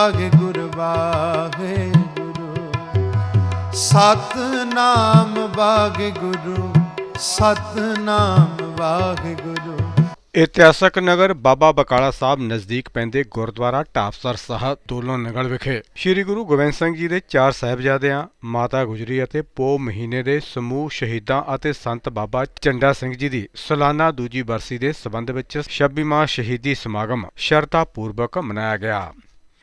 ਵਾਹਿਗੁਰੂ ਵਾਹਿਗੁਰੂ ਸਤਨਾਮ ਵਾਹਿਗੁਰੂ ਸਤਨਾਮ ਵਾਹਿਗੁਰੂ ਇਤਿਹਾਸਕ ਨਗਰ ਬਾਬਾ ਬਕਾਲਾ ਸਾਹਿਬ ਨਜ਼ਦੀਕ ਪੈਂਦੇ ਗੁਰਦੁਆਰਾ ਢਾਬਸਰ ਸਾਹਿਬ, ਤੋਲੋ ਨਗਰ ਵਿਖੇ। ਸ੍ਰੀ ਗੁਰੂ ਗੋਬਿੰਦ ਸਿੰਘ ਜੀ ਦੇ ਚਾਰ ਸਾਹਿਬਜ਼ਾਦਿਆਂ, ਮਾਤਾ ਗੁਜਰੀ ਅਤੇ ਪੋ ਮਹੀਨੇ ਦੇ ਸਮੂਹ ਸ਼ਹੀਦਾਂ ਅਤੇ ਸੰਤ ਬਾਬਾ ਚੰਡਾ ਸਿੰਘ ਜੀ ਦੀ ਸਾਲਾਨਾ ਦੂਜੀ ਬਰਸੀ ਦੇ ਸਬੰਧ ਵਿੱਚ 26ਵਾਂ ਸ਼ਹੀਦੀ ਸਮਾਗਮ ਸ਼ਰਧਾ ਪੂਰਵਕ ਮਨਾਇਆ ਗਿਆ।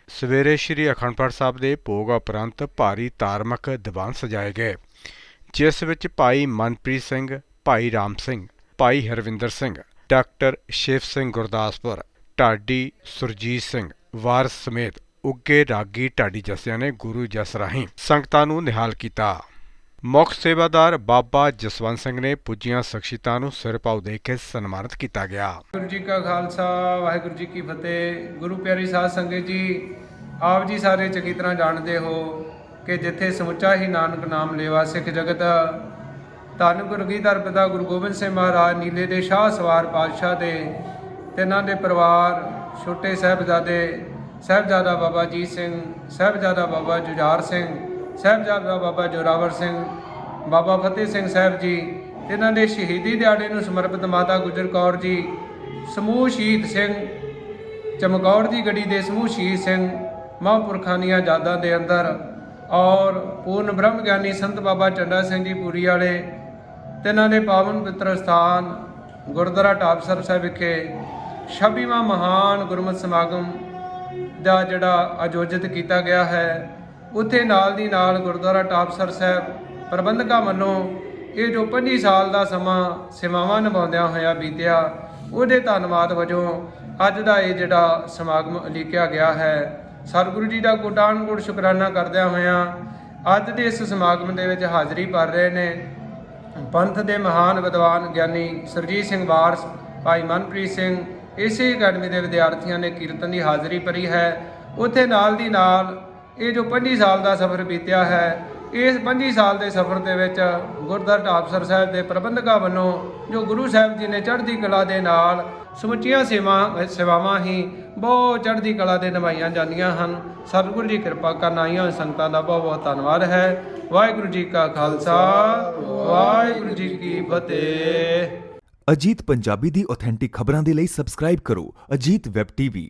ਸਵੇਰੇ ਸ੍ਰੀ ਅਖੰਡ ਪਾਠ ਸਾਹਿਬ ਦੇ ਭੋਗ ਉਪਰੰਤ ਭਾਰੀ ਧਾਰਮਿਕ ਦੀਵਾਨ ਸਜਾਏ ਗਏ, ਜਿਸ ਵਿੱਚ ਭਾਈ ਮਨਪ੍ਰੀਤ ਸਿੰਘ, ਭਾਈ ਰਾਮ ਸਿੰਘ, ਭਾਈ ਹਰਵਿੰਦਰ ਸਿੰਘ, ਡਾਕਟਰ ਸ਼ਿਵ ਸਿੰਘ ਗੁਰਦਾਸਪੁਰ, ਢਾਡੀ ਸੁਰਜੀਤ ਸਿੰਘ ਵਾਰਸ ਸਮੇਤ ਉੱਗੇ ਰਾਗੀ ਢਾਡੀ ਜਸਿਆਂ ਨੇ ਗੁਰੂ ਜਸ ਰਾਹੀਂ ਸੰਗਤਾਂ ਨੂੰ ਨਿਹਾਲ ਕੀਤਾ। ਮੁੱਖ ਸੇਵਾਦਾਰ ਬਾਬਾ ਜਸਵੰਤ ਸਿੰਘ ਨੇ ਪੁੱਜੀਆਂ ਸ਼ਖਸੀਅਤਾਂ ਨੂੰ ਸਿਰ ਭਾਉ ਦੇ ਕੇ ਸਨਮਾਨਿਤ ਕੀਤਾ ਗਿਆ। ਵਾਹਿਗੁਰੂ ਜੀ ਕਾ ਖਾਲਸਾ, ਵਾਹਿਗੁਰੂ ਜੀ ਕੀ ਫਤਿਹ। ਗੁਰੂ ਪਿਆਰੀ ਸਾਧ ਸੰਗਤ ਜੀ, ਆਪ ਜੀ ਸਾਰੇ ਚੰਗੀ ਤਰ੍ਹਾਂ ਜਾਣਦੇ ਹੋ ਕਿ ਜਿੱਥੇ ਸਮੁੱਚਾ ਹੀ ਨਾਨਕ ਨਾਮ ਲੇਵਾ ਸਿੱਖ ਜਗਤ, ਧੰਨ ਗੁਰੂ ਗੀਧਰ ਪਿਤਾ ਗੁਰੂ ਗੋਬਿੰਦ ਸਿੰਘ ਮਹਾਰਾਜ ਨੀਲੇ ਦੇ ਸ਼ਾਹ ਸਵਾਰ ਪਾਤਸ਼ਾਹ ਦੇ, ਤਿੰਨਾਂ ਦੇ ਪਰਿਵਾਰ, ਛੋਟੇ ਸਾਹਿਬਜ਼ਾਦੇ, ਸਾਹਿਬਜ਼ਾਦਾ ਬਾਬਾ ਜੀਤ ਸਿੰਘ, ਸਾਹਿਬਜ਼ਾਦਾ ਬਾਬਾ ਜੁਝਾਰ ਸਿੰਘ ਸਾਹਿਬਜ਼ਾਦਾ ਬਾਬਾ ਜੋਰਾਵਰ ਸਿੰਘ, ਬਾਬਾ ਫਤਿਹ ਸਿੰਘ ਸਾਹਿਬ ਜੀ, ਇਹਨਾਂ ਦੇ ਸ਼ਹੀਦੀ ਦਿਹਾੜੇ ਨੂੰ ਸਮਰਪਿਤ ਮਾਤਾ ਗੁਜਰ ਕੌਰ ਜੀ, ਸਮੂਹ ਸ਼ਹੀਦ ਸਿੰਘ, ਚਮਕੌਰ ਦੀ ਗੜੀ ਦੇ ਸਮੂਹ ਸ਼ਹੀਦ ਸਿੰਘ ਮਹਾਂਪੁਰਖਾਂ ਦੀਆਂ ਯਾਦਾਂ ਦੇ ਅੰਦਰ ਔਰ ਪੂਰਨ ਬ੍ਰਹਮ ਗਿਆਨੀ ਸੰਤ ਬਾਬਾ ਚੰਡਾ ਸਿੰਘ ਜੀ ਪੂਰੀ ਵਾਲੇ ਤਿੰਨਾਂ ਦੇ ਪਾਵਨ ਪਵਿੱਤਰ ਸਥਾਨ ਗੁਰਦੁਆਰਾ ਟਾਪਸਰ ਸਾਹਿਬ ਵਿਖੇ 26ਵਾਂ ਮਹਾਨ ਗੁਰਮਤਿ ਸਮਾਗਮ ਦਾ ਜਿਹੜਾ ਆਯੋਜਿਤ ਕੀਤਾ ਗਿਆ ਹੈ। ਉੱਥੇ ਨਾਲ ਦੀ ਨਾਲ ਗੁਰਦੁਆਰਾ ਟਾਪਸਰ ਸਾਹਿਬ ਪ੍ਰਬੰਧਕਾਂ ਵੱਲੋਂ ਇਹ ਜੋ 25 ਸਾਲ ਦਾ ਸਮਾਂ ਸੇਵਾਵਾਂ ਨਿਭਾਉਂਦਿਆਂ ਹੋਇਆ ਬੀਤਿਆ, ਉਹਦੇ ਧੰਨਵਾਦ ਵਜੋਂ ਅੱਜ ਦਾ ਇਹ ਜਿਹੜਾ ਸਮਾਗਮ ਉਲੀਕਿਆ ਗਿਆ ਹੈ। ਸਤਿਗੁਰੂ ਜੀ ਦਾ ਕੋਟਾਨ ਕੋਟ ਸ਼ੁਕਰਾਨਾ ਕਰਦਿਆਂ ਹੋਇਆਂ ਅੱਜ ਦੇ ਇਸ ਸਮਾਗਮ ਦੇ ਵਿੱਚ ਹਾਜ਼ਰੀ ਭਰ ਰਹੇ ਨੇ ਪੰਥ ਦੇ ਮਹਾਨ ਵਿਦਵਾਨ ਗਿਆਨੀ ਸਰਜੀਤ ਸਿੰਘ ਵਾਰਸ, ਭਾਈ ਮਨਪ੍ਰੀਤ ਸਿੰਘ, ਇਸੇ ਅਕੈਡਮੀ ਦੇ ਵਿਦਿਆਰਥੀਆਂ ਨੇ ਕੀਰਤਨ ਦੀ ਹਾਜ਼ਰੀ ਭਰੀ ਹੈ। ਉੱਥੇ ਨਾਲ ਦੀ ਨਾਲ ਇਹ ਜੋ 25 ਸਾਲ ਦਾ ਸਫ਼ਰ ਬੀਤਿਆ ਹੈ, ਇਸ 25 ਸਾਲ ਦੇ ਸਫ਼ਰ ਦੇ ਵਿੱਚ ਗੁਰਦੁਆਰਾ ਢਾਬਸਰ ਸਾਹਿਬ ਦੇ ਪ੍ਰਬੰਧਕਾਂ ਵੱਲੋਂ ਜੋ ਗੁਰੂ ਸਾਹਿਬ ਜੀ ਨੇ ਚੜ੍ਹਦੀ ਕਲਾ ਦੇ ਨਾਲ ਸਮੁੱਚੀਆਂ ਸੇਵਾ, ਸੇਵਾਵਾਂ ਹੀ ਬਹੁਤ ਚੜ੍ਹਦੀ ਕਲਾ ਦੇ ਨਿਭਾਈਆਂ ਜਾਂਦੀਆਂ ਹਨ। ਸਤਿਗੁਰੂ ਜੀ ਕਿਰਪਾ ਕਰਨ ਆਈਆਂ ਸੰਗਤਾਂ ਦਾ ਬਹੁਤ ਬਹੁਤ ਧੰਨਵਾਦ ਹੈ। ਵਾਹਿਗੁਰੂ ਜੀ ਕਾ ਖਾਲਸਾ, ਵਾਹਿਗੁਰੂ ਜੀ ਕੀ ਫਤਿਹ। ਅਜੀਤ ਪੰਜਾਬੀ ਦੀ ਆਥੈਂਟਿਕ ਖਬਰਾਂ ਦੇ ਲਈ ਸਬਸਕ੍ਰਾਈਬ ਕਰੋ ਅਜੀਤ ਵੈਬ ਟੀਵੀ